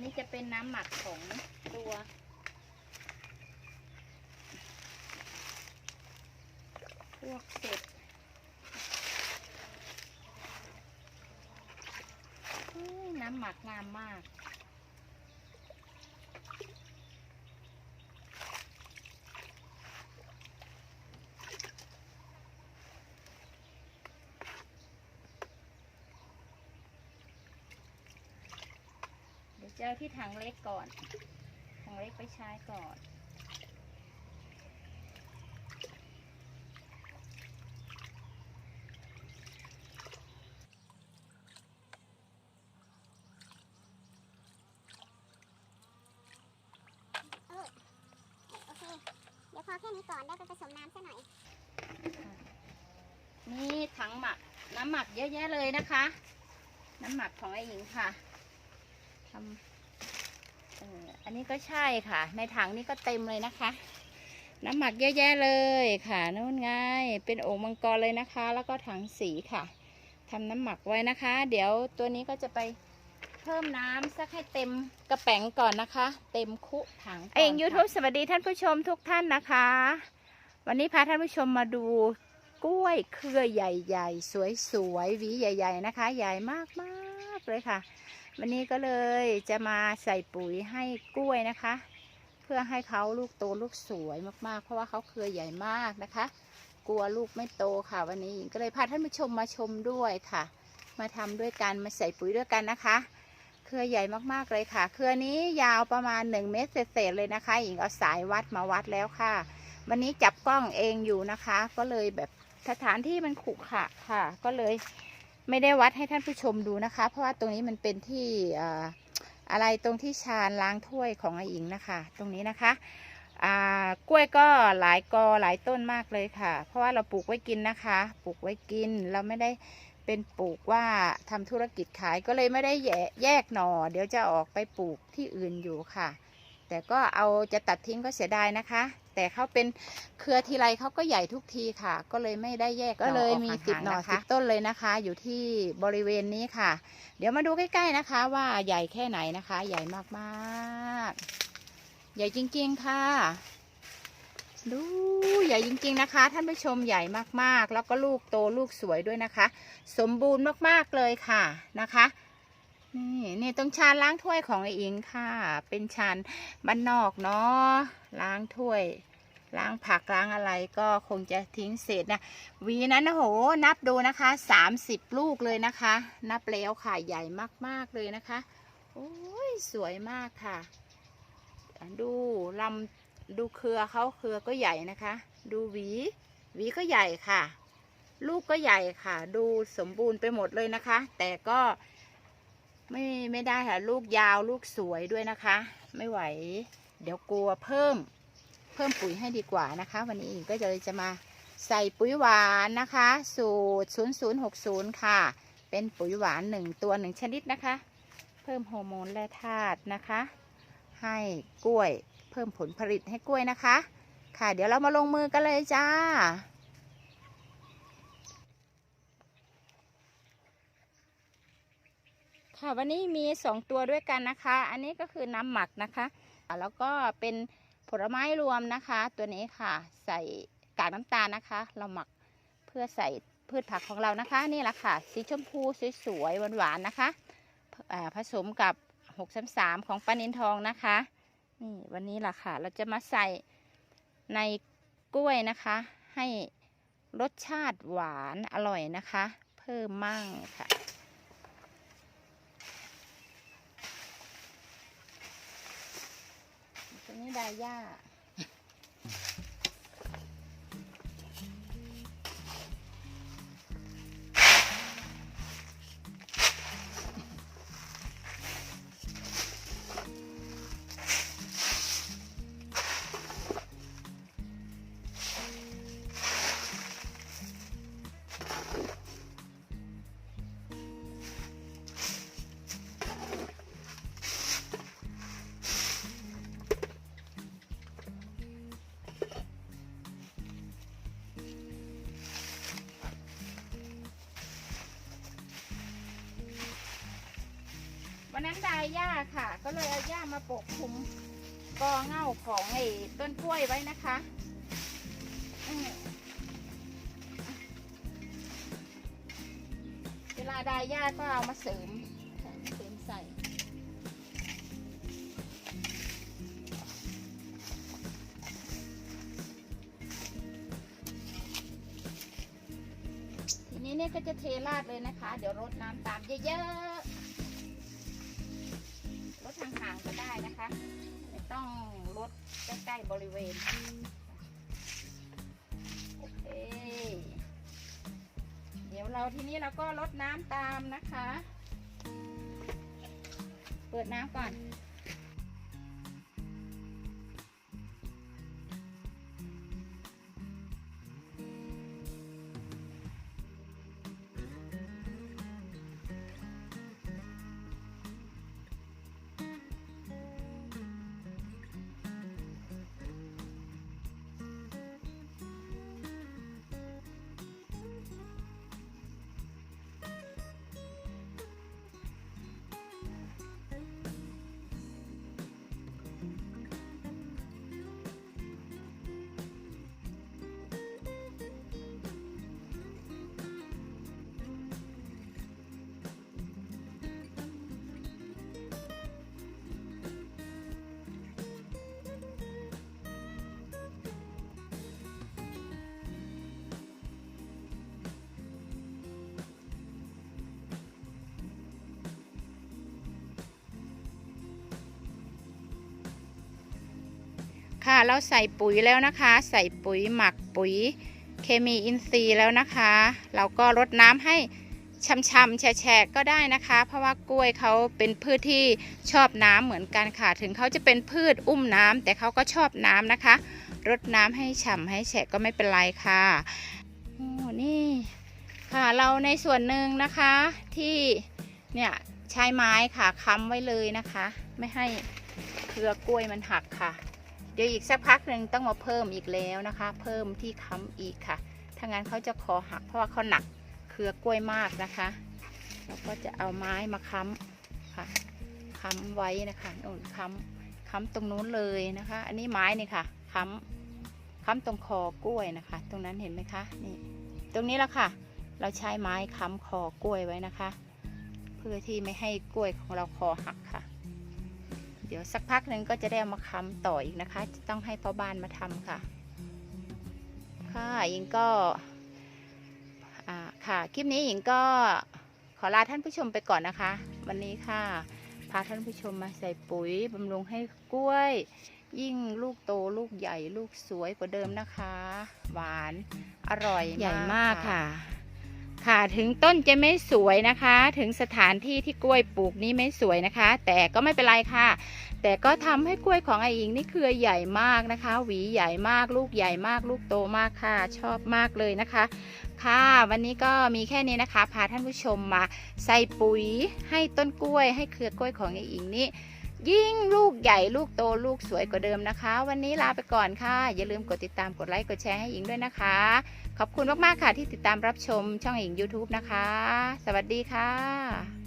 นนี้จะเป็นน้ำหมักของตัวพวกเศษน้ำหมักงามมาก จะเอาที่ถังเล็กก่อน ถังเล็กไปใช้ก่อนเออโอเคเดี๋ยวพอแค่นี้ก่อนได้ไปผสมน้ำซะหน่อย นี่ถังหมักน้ำหมักเยอะแยะเลยนะคะ น้ำหมักของไอ้หญิงค่ะ ทำอันนี้ก็ใช่ค่ะ ในถังนี้ก็เต็มเลยนะคะ น้ำหมักเยอะแยะเลยค่ะนู่นไงเป็นโอ่งมังกรเลยนะคะ แล้วก็ถังสีค่ะทำน้ำหมักไว้นะคะ เดี๋ยวตัวนี้ก็จะไปเพิ่มน้ำสักให้เต็มกระแป๋งก่อนนะคะ เต็มคุถังก่อนเองค่ะ YouTube สวัสดีท่านผู้ชมทุกท่านนะคะ วันนี้พาท่านผู้ชมมาดูกล้วยเครือใหญ่ ๆ สวยๆหวีใหญ่ ๆ นะคะ ใหญ่มากๆเลยค่ะ วันนี้ก็เลยจะมาใส่ปุ๋ยให้กล้วยนะคะ เพื่อให้เขาลูกโตลูกสวยมากๆ เพราะว่าเขาเครือใหญ่มากนะคะ กลัวลูกไม่โตค่ะ วันนี้ก็เลยพาท่านผู้ชมมาชมด้วยค่ะ มาทำด้วยกันมาใส่ปุ๋ยด้วยกันนะคะ เครือใหญ่มากๆเลยค่ะ เครือนี้ยาวประมาณ 1 เมตรเศษๆเลยนะคะหญิงเอาสายวัดมาวัดแล้วค่ะ วันนี้จับกล้องเองอยู่นะคะ ก็เลยแบบสถานที่มันขรุขระค่ะ ก็เลย ไม่ได้วัดให้ท่านผู้ชมดูนะคะ เพราะว่าตรงนี้มันเป็นที่อะไรตรงที่ชานล้างถ้วยของไอหญิงนะคะ ตรงนี้นะคะกล้วยก็หลายกอหลายต้นมากเลยค่ะ เพราะว่าเราปลูกไว้กินนะคะ ปลูกไว้กินเราไม่ได้เป็นปลูกว่าทำธุรกิจขายก็เลยไม่ได้แยกแยกหน่อ เดี๋ยวจะออกไปปลูกที่อื่นอยู่ค่ะ แต่ก็เอาจะตัดทิ้งก็เสียดายนะคะ แต่เขาเป็นเครือทีไรเขาก็ใหญ่ทุกทีค่ะ ก็เลยไม่ได้แยกก็เลยมีติดหน่อสิบต้นเลยนะคะ อยู่ที่บริเวณนี้ค่ะ เดี๋ยวมาดูใกล้ๆนะคะ ว่าใหญ่แค่ไหนนะคะ ใหญ่มากๆ ใหญ่จริงๆค่ะ ดูใหญ่จริงๆนะคะ ท่านผู้ชมใหญ่มากๆ แล้วก็ลูกโตลูกสวยด้วยนะคะ สมบูรณ์มากๆเลยค่ะนะคะ นี่นี่ต้องชานล้างถ้วยของไออิงค่ะ เป็นชานบ้านนอกเนาะล้างถ้วย ล้างผักล้างอะไรก็คงจะทิ้งเศษนะวีนั้นนะโหนับดูนะคะสามสิบลูกเลยนะคะ นับแล้วค่ะใหญ่มากๆเลยนะคะโอ้ยสวยมากค่ะ ดูลำดูเครือเขาเครือก็ใหญ่นะคะ ดูหวีหวีก็ใหญ่ค่ะ ลูกก็ใหญ่ค่ะ ดูสมบูรณ์ไปหมดเลยนะคะ แต่ก็ ไม่ไม่ได้ค่ะ ลูกยาวลูกสวยด้วยนะคะ ไม่ไหว เดี๋ยวกลัวเพิ่ม เพิ่มปุ๋ยให้ดีกว่านะคะ วันนี้อิงก็เลยจะมาใส่ปุ๋ยหวานนะคะ สูตร 0060 ค่ะ เป็นปุ๋ยหวานหนึ่งตัวหนึ่งชนิดนะคะ เพิ่มฮอร์โมนและธาตุนะคะ ให้กล้วยเพิ่มผลผลิตให้กล้วยนะคะ ค่ะ เดี๋ยวเรามาลงมือกันเลยจ้า ค่ะวันนี้มีสองตัวด้วยกันนะคะ อันนี้ก็คือน้ำหมักนะคะแล้วก็เป็นผลไม้รวมนะคะ ตัวนี้ค่ะ ใส่กากน้ำตาลนะคะ เราหมักเพื่อใส่พืชผักของเรานะคะ นี่แหละค่ะ สีชมพูสวยๆหวานๆนะคะผสมกับ633ของปานินทองนะคะนี่วันนี้ล่ะค่ะ เราจะมาใส่ในกล้วยนะคะ ให้รสชาติหวานอร่อยนะคะ เพิ่มมั่งค่ะ ตัว นี้ดาย่า วันนั้นดายหญ้าค่ะ ก็เลยเอาหญ้ามาปกคลุมกอเง่าของไอ้ต้นกล้วยไว้นะคะเวลาดายหญ้าก็เอามาเสริมเสริมใส่ทีนี้เนี่ยก็จะเทราดเลยนะคะ เดี๋ยวรดน้ำตามเยอะๆ ดห่างๆก็ได้นะคะ ไม่ต้องรดใกล้ๆบริเวณโอเคเดี๋ยวเราทีนี้เราก็รดน้ำตามนะคะ เปิดน้ำก่อน ค่ะ เราใส่ปุ๋ยแล้วนะคะ ใส่ปุ๋ยหมักปุ๋ยเคมีอินทรีย์แล้วนะคะ เราก็รดน้ำให้ช่ำๆแฉะๆก็ได้นะคะ เพราะว่ากล้วยเขาเป็นพืชที่ชอบน้ำเหมือนกันค่ะ ถึงเขาจะเป็นพืชอุ้มน้ำแต่เขาก็ชอบน้ำนะคะ รดน้ำให้ฉ่ำให้แฉะก็ไม่เป็นไรค่ะโอ้นี่ค่ะเราในส่วนหนึ่งนะคะที่เนี่ยใช้ไม้ค่ะค้ำไว้เลยนะคะ ไม่ให้เครือกล้วยมันหักค่ะ เดี๋ยวอีกสักพักหนึ่งต้องมาเพิ่มอีกแล้วนะคะ เพิ่มที่ค้ำอีกค่ะ ถ้างั้นเขาจะคอหักเพราะว่าเขาหนักเครือกล้วยมากนะคะเราก็จะเอาไม้มาค้ำค่ะค้ำไว้นะคะนู่นค้ำค้ำตรงนู้นเลยนะคะ อันนี้ไม้นี่ค่ะค้ำค้ำตรงคอกล้วยนะคะ ตรงนั้นเห็นไหมคะนี่ตรงนี้แหละค่ะ เราใช้ไม้ค้ำคอกล้วยไว้นะคะ เพื่อที่ไม่ให้กล้วยของเราคอหักค่ะ เดี๋ยวสักพักหนึ่งก็จะได้เอามาค้ำต่ออีกนะคะ จะต้องให้พ่อบ้านมาทำค่ะ ค่ะหญิงก็ค่ะ คลิปนี้หญิงก็ขอลาท่านผู้ชมไปก่อนนะคะ วันนี้ค่ะ พาท่านผู้ชมมาใส่ปุ๋ยบำรุงให้กล้วย ยิ่งลูกโตลูกใหญ่ลูกสวยกว่าเดิมนะคะ หวานอร่อยใหญ่มากค่ะ ค่ะถึงต้นจะไม่สวยนะคะ ถึงสถานที่ที่กล้วยปลูกนี้ไม่สวยนะคะ แต่ก็ไม่เป็นไรค่ะ แต่ก็ทำให้กล้วยของไออิงนี่เครือใหญ่มากนะคะ หวีใหญ่มากลูกใหญ่มาก ลูกโตมากค่ะ ชอบมากเลยนะคะ ค่ะ วันนี้ก็มีแค่นี้นะคะ พาท่านผู้ชมมาใส่ปุ๋ยให้ต้นกล้วย ให้เครือกล้วยของไออิงนี่ ยิ่งลูกใหญ่ลูกโตลูกสวยกว่าเดิมนะคะ วันนี้ลาไปก่อนค่ะ อย่าลืมกดติดตามกดไลค์กดแชร์ให้อิงด้วยนะคะ ขอบคุณมากๆค่ะที่ติดตามรับชมช่องอิง YouTube นะคะ สวัสดีค่ะ